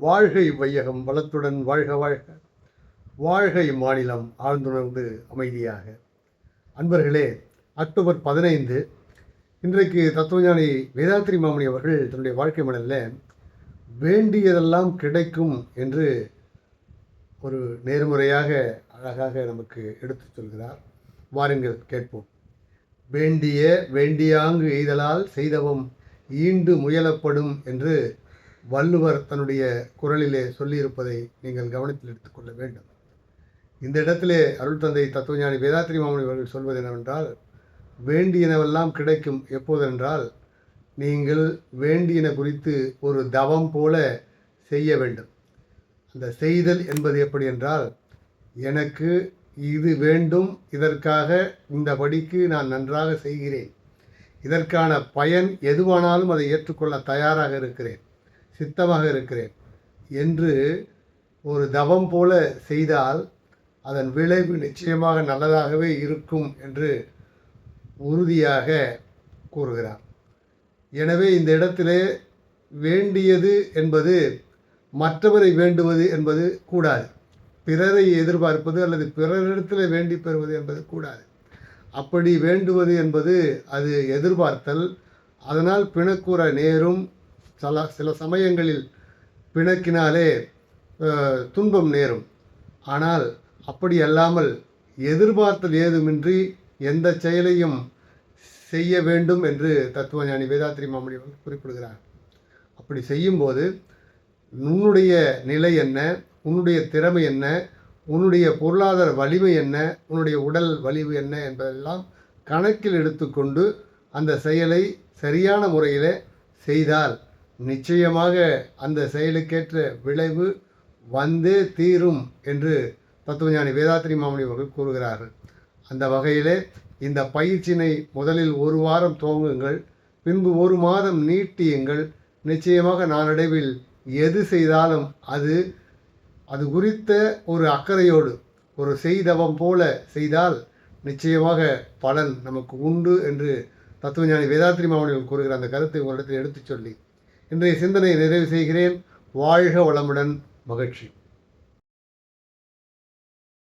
வாழ்கை வையகம் வளத்துடன் வாழ்க வாழ்க. வாழ்கை மாநிலம் ஆழ்ந்துணர்ந்து அமைதியாக. அன்பர்களே அக்டோபர் பதினைந்து இன்றைக்கு தத்துவஞானி வேதாத்திரி மாமணி அவர்கள் தன்னுடைய வாழ்க்கை மடலில் வேண்டியதெல்லாம் கிடைக்கும் என்று ஒரு நேர்முறையாக அழகாக நமக்கு எடுத்து சொல்கிறார். வாருங்கள் கேட்போம். வேண்டிய வேண்டியாங்கு எய்தலால் செய்தவம் ஈண்டு முயலப்படும் என்று வள்ளுவர் தன்னுடைய குரலிலே சொல்லியிருப்பதை நீங்கள் கவனத்தில் எடுத்துக்கொள்ள வேண்டும். இந்த இடத்திலே அருள் தந்தை தத்துவஞானி வேதாத்திரி மாமணி அவர்கள் சொல்வது என்னவென்றால் வேண்டியனவெல்லாம் கிடைக்கும் எப்போதென்றால் நீங்கள் வேண்டியன குறித்து ஒரு தவம் போல செய்ய வேண்டும். அந்த செய்தல் என்பது எப்படி என்றால் எனக்கு இது வேண்டும் இதற்காக இந்த படிக்கு நான் நன்றாக செய்கிறேன். இதற்கான பயன் எதுவானாலும் அதை ஏற்றுக்கொள்ள தயாராக இருக்கிறேன். சித்தமாக இருக்கிறேன் என்று ஒரு தவம் போல செய்தால் அதன் விளைவு நிச்சயமாக நல்லதாகவே இருக்கும் என்று உறுதியாக கூறுகிறார். எனவே இந்த இடத்திலே வேண்டியது என்பது மற்றவரை வேண்டுவது என்பது கூடாது. பிறரை எதிர்பார்ப்பது அல்லது பிறரிடத்தில் வேண்டி பெறுவது என்பது கூடாது. அப்படி வேண்டுவது என்பது அது எதிர்பார்த்தல் அதனால் பிணக்கூற நேரும் சில சில சமயங்களில் பிணக்கினாலே துன்பம் நேரும். ஆனால் அப்படி அல்லாமல் எதிர்பார்த்தல் ஏதுமின்றி எந்த செயலையும் செய்ய வேண்டும் என்று தத்துவஞானி வேதாத்திரி மாமணி குறிப்பிடுகிறார். அப்படி செய்யும்போது உன்னுடைய நிலை என்ன? உன்னுடைய திறமை என்ன? உன்னுடைய பொருளாதார வலிமை என்ன? உன்னுடைய உடல் வலிவு என்ன? என்பதெல்லாம் கணக்கில் எடுத்துக்கொண்டு அந்த செயலை சரியான முறையில் செய்தால் நிச்சயமாக அந்த செயலுக்கேற்ற விளைவு வந்தே தீரும் என்று தத்துவஞானி வேதாத்திரி மாமணி அவர்கள் கூறுகிறார்கள். அந்த வகையிலே இந்த பயிற்சியினை முதலில் ஒரு வாரம் துவங்குங்கள் பின்பு ஒரு மாதம் நீட்டியுங்கள். நிச்சயமாக நாளடைவில் எது செய்தாலும் அது அது குறித்த ஒரு அக்கறையோடு ஒரு செய்தவம் போல செய்தால் நிச்சயமாக பலன் நமக்கு உண்டு என்று தத்துவஞானி வேதாத்திரி மாமணிகள் கூறுகிற அந்த கருத்தை உங்களிடத்தில் எடுத்துச் சொல்லி இன்றைய சிந்தனையை நிறைவு செய்கிறேன். வாழ்க வளமுடன் மகிழ்ச்சி.